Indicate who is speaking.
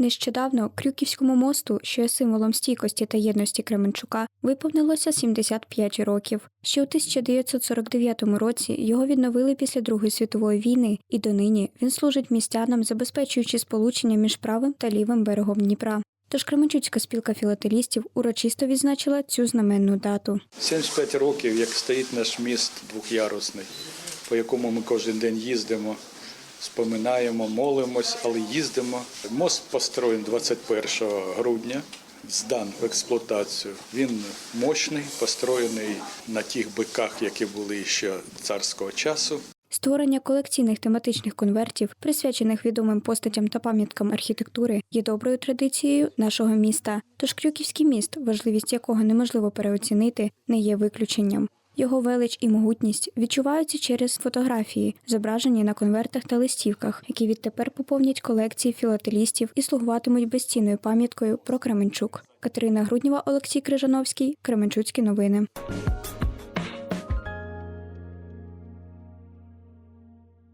Speaker 1: Нещодавно Крюківському мосту, що є символом стійкості та єдності Кременчука, виповнилося 75 років. Ще у 1949 році його відновили після Другої світової війни, і донині він служить містянам, забезпечуючи сполучення між правим та лівим берегом Дніпра. Тож Кременчуцька спілка філателістів урочисто відзначила цю знаменну дату.
Speaker 2: 75 років, як стоїть наш міст двохярусний, по якому ми кожен день їздимо, споминаємо, молимось, але їздимо. Мост построєн 21 грудня, здан в експлуатацію. Він мощний, построєний на тих биках, які були ще царського часу.
Speaker 1: Створення колекційних тематичних конвертів, присвячених відомим постатям та пам'яткам архітектури, є доброю традицією нашого міста. Тож Крюківський міст, важливість якого неможливо переоцінити, не є виключенням. Його велич і могутність відчуваються через фотографії, зображені на конвертах та листівках, які відтепер поповнять колекції філателістів і слугуватимуть безцінною пам'яткою про Кременчук. Катерина Груднєва, Олексій Крижановський, Кременчуцькі новини.